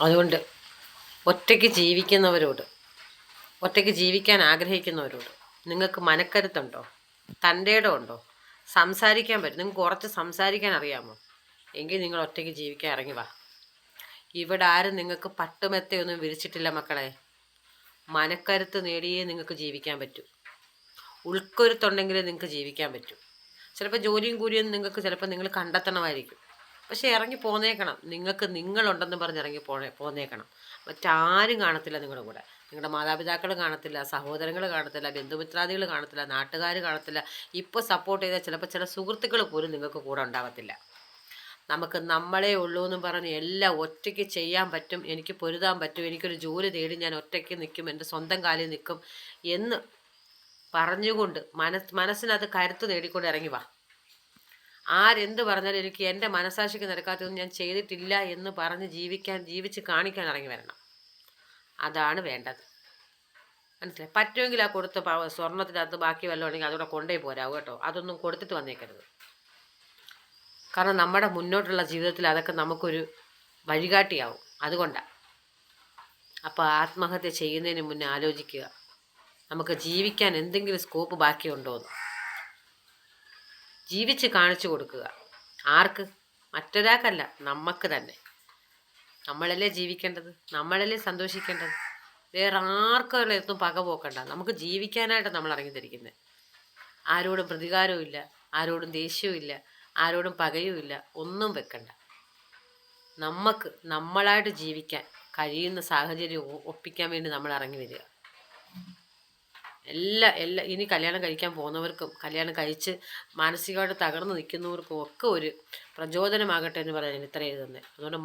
അതുകൊണ്ട് ഒറ്റയ്ക്ക് ജീവിക്കുന്നവരോട് ഒറ്റയ്ക്ക് ജീവിക്കാൻ ആഗ്രഹിക്കുന്നവരോട് നിങ്ങൾക്ക് മനക്കരുത്തുണ്ടോ? തന്റെ ഉണ്ടോ? സംസാരിക്കാൻ പറ്റും. നിങ്ങൾക്ക് കുറച്ച് സംസാരിക്കാൻ അറിയാമോ? എങ്കിൽ നിങ്ങൾ ഒറ്റയ്ക്ക് ജീവിക്കാൻ ഇറങ്ങി വാ. ഇവിടെ ആരും നിങ്ങൾക്ക് പട്ടുമെത്തയൊന്നും വിരിച്ചിട്ടില്ല മക്കളെ. മനക്കരുത്ത് നേടിയേ നിങ്ങൾക്ക് ജീവിക്കാൻ പറ്റൂ. ഉൾക്കൊരുത്തുണ്ടെങ്കിലേ നിങ്ങൾക്ക് ജീവിക്കാൻ പറ്റൂ. ചിലപ്പോൾ ജോലിയും കൂലിയും നിങ്ങൾക്ക് ചിലപ്പോൾ നിങ്ങൾ കണ്ടെത്തണമായിരിക്കും. പക്ഷേ ഇറങ്ങി പോന്നേക്കണം. നിങ്ങൾക്ക് നിങ്ങളുണ്ടെന്ന് പറഞ്ഞ് ഇറങ്ങി പോണേ പോന്നേക്കണം. മറ്റാരും കാണത്തില്ല നിങ്ങളുടെ കൂടെ. നിങ്ങളുടെ മാതാപിതാക്കൾ കാണത്തില്ല സഹോദരങ്ങൾ കാണത്തില്ല ബന്ധുമിത്രാദികൾ കാണത്തില്ല നാട്ടുകാർ കാണത്തില്ല. ഇപ്പോൾ സപ്പോർട്ട് ചെയ്താൽ ചിലപ്പോൾ ചില സുഹൃത്തുക്കൾ പോലും നിങ്ങൾക്ക് കൂടെ ഉണ്ടാകത്തില്ല നമുക്ക് നമ്മളെ ഉള്ളൂ എന്ന് പറഞ്ഞ് എല്ലാം ഒറ്റയ്ക്ക് ചെയ്യാൻ പറ്റും എനിക്ക് പൊരുതാൻ പറ്റും എനിക്കൊരു ജോലി തേടി ഞാൻ ഒറ്റയ്ക്ക് നിൽക്കും എന്റെ സ്വന്തം കാലിൽ നിൽക്കും എന്ന് പറഞ്ഞുകൊണ്ട് മനസ് മനസ്സിനത് കരുത്ത് നേടിക്കൊണ്ട് ഇറങ്ങി വാ. ആരെന്ത് പറഞ്ഞാലും എനിക്ക് എന്റെ മനസാക്ഷിക്ക് നിരക്കാത്തതൊന്നും ഞാൻ ചെയ്തിട്ടില്ല എന്ന് പറഞ്ഞ് ജീവിക്കാൻ ജീവിച്ച് കാണിക്കാൻ ഇറങ്ങി വരണം. അതാണ് വേണ്ടത്. മനസ്സിലായി? പറ്റുമെങ്കിൽ ആ കൊടുത്ത സ്വർണത്തിനകത്ത് ബാക്കി വല്ലതും ഉണ്ടെങ്കിൽ അതോടെ കൊണ്ടേ പോരാവും കേട്ടോ. അതൊന്നും കൊടുത്തിട്ട് വന്നേക്കരുത്. കാരണം നമ്മുടെ മുന്നോട്ടുള്ള ജീവിതത്തിൽ അതൊക്കെ നമുക്കൊരു വഴികാട്ടിയാവും. അതുകൊണ്ടാണ് അപ്പോൾ ആത്മഹത്യ ചെയ്യുന്നതിന് മുന്നേ ആലോചിക്കുക. നമുക്ക് ജീവിക്കാൻ എന്തെങ്കിലും സ്കോപ്പ് ബാക്കിയുണ്ടോ എന്ന് ജീവിച്ച് കാണിച്ചു കൊടുക്കുക. ആർക്ക്? മറ്റൊരാൾക്കല്ല നമുക്ക് തന്നെ. നമ്മളല്ലേ ജീവിക്കേണ്ടത്? നമ്മളല്ലേ സന്തോഷിക്കേണ്ടത്? വേറെ ആർക്കും പക പോക്കണ്ട. നമുക്ക് ജീവിക്കാനായിട്ട് നമ്മൾ ഇറങ്ങിത്തിരിക്കുന്നത് ആരോടും പ്രതികാരവും ഇല്ല ആരോടും ദേഷ്യവും ഇല്ല ആരോടും പകയും ഇല്ല ഒന്നും വെക്കണ്ട. നമുക്ക് നമ്മളായിട്ട് ജീവിക്കാൻ കഴിയുന്ന സാഹചര്യം ഒപ്പിക്കാൻ വേണ്ടി നമ്മൾ ഇറങ്ങി വരിക. എല്ലാ എല്ലാ ഇനി കല്യാണം കഴിക്കാൻ പോകുന്നവർക്കും കല്യാണം കഴിച്ച് മാനസികമായിട്ട് തകർന്നു നിൽക്കുന്നവർക്കും ഒക്കെ ഒരു പ്രചോദനമാകട്ടെ എന്ന് പറയാൻ ഇത്ര എഴുതുന്നത് അതുകൊണ്ട്